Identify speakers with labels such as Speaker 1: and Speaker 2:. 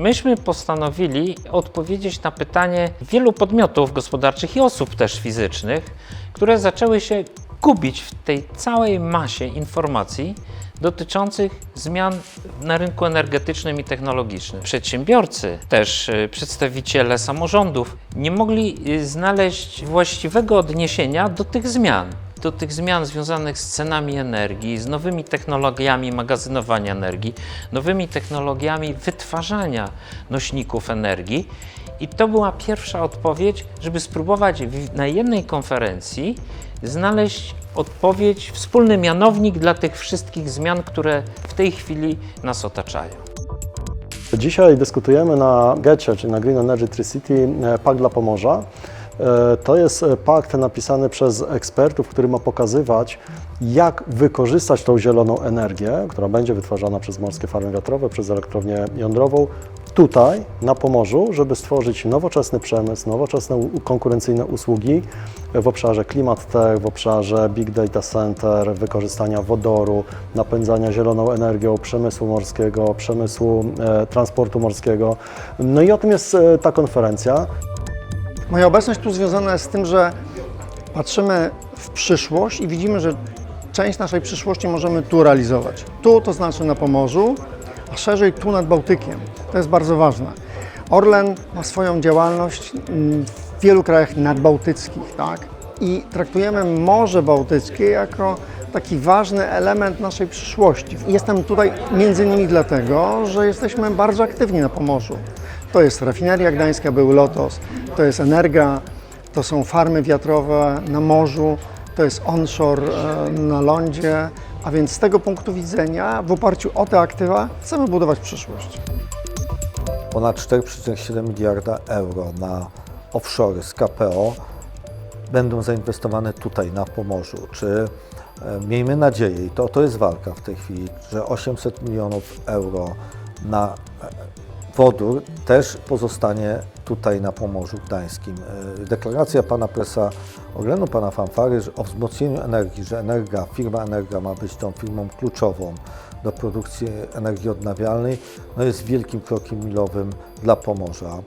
Speaker 1: Myśmy postanowili odpowiedzieć na pytanie wielu podmiotów gospodarczych i osób też fizycznych, które zaczęły się gubić w tej całej masie informacji dotyczących zmian na rynku energetycznym i technologicznym. Przedsiębiorcy, też y, przedstawiciele samorządów nie mogli y, znaleźć właściwego odniesienia do tych zmian. Do tych zmian związanych z cenami energii, z nowymi technologiami magazynowania energii, nowymi technologiami wytwarzania nośników energii. I to była pierwsza odpowiedź, żeby spróbować na jednej konferencji znaleźć odpowiedź, wspólny mianownik dla tych wszystkich zmian, które w tej chwili nas otaczają.
Speaker 2: Dzisiaj dyskutujemy na GECie, czyli na Green Energy Tricity, e, Pakt dla Pomorza. E, To jest e, pakt napisany przez ekspertów, który ma pokazywać, jak wykorzystać tą zieloną energię, która będzie wytwarzana przez morskie farmy wiatrowe, przez elektrownię jądrową, tutaj na Pomorzu, żeby stworzyć nowoczesny przemysł, nowoczesne konkurencyjne usługi w obszarze Climate Tech, w obszarze Big Data Center, wykorzystania wodoru, napędzania zieloną energią przemysłu morskiego, przemysłu e, transportu morskiego. No i o tym jest e, ta konferencja.
Speaker 3: Moja obecność tu związana jest z tym, że patrzymy w przyszłość i widzimy, że część naszej przyszłości możemy tu realizować. Tu to znaczy na Pomorzu, a szerzej tu nad Bałtykiem. To jest bardzo ważne. Orlen ma swoją działalność mm, w wielu krajach nadbałtyckich, tak? I traktujemy Morze Bałtyckie jako taki ważny element naszej przyszłości. Jestem tutaj między innymi dlatego, że jesteśmy bardzo aktywni na Pomorzu. To jest rafineria gdańska, był Lotos, to jest Energa, to są farmy wiatrowe na morzu, to jest onshore e, na lądzie, a więc z tego punktu widzenia w oparciu o te aktywa chcemy budować przyszłość.
Speaker 4: ponad 4,7 miliarda euro na offshore z KPO będą zainwestowane tutaj na Pomorzu. Czy e, miejmy nadzieję, i to, to jest walka w tej chwili, że 800 milionów euro na wodór też pozostanie tutaj na Pomorzu Gdańskim. E, Deklaracja pana presa Orlenu, pana Fanfary o wzmocnieniu energii, że Energa, firma Energa ma być tą firmą kluczową do produkcji energii odnawialnej, no jest wielkim krokiem milowym dla Pomorza.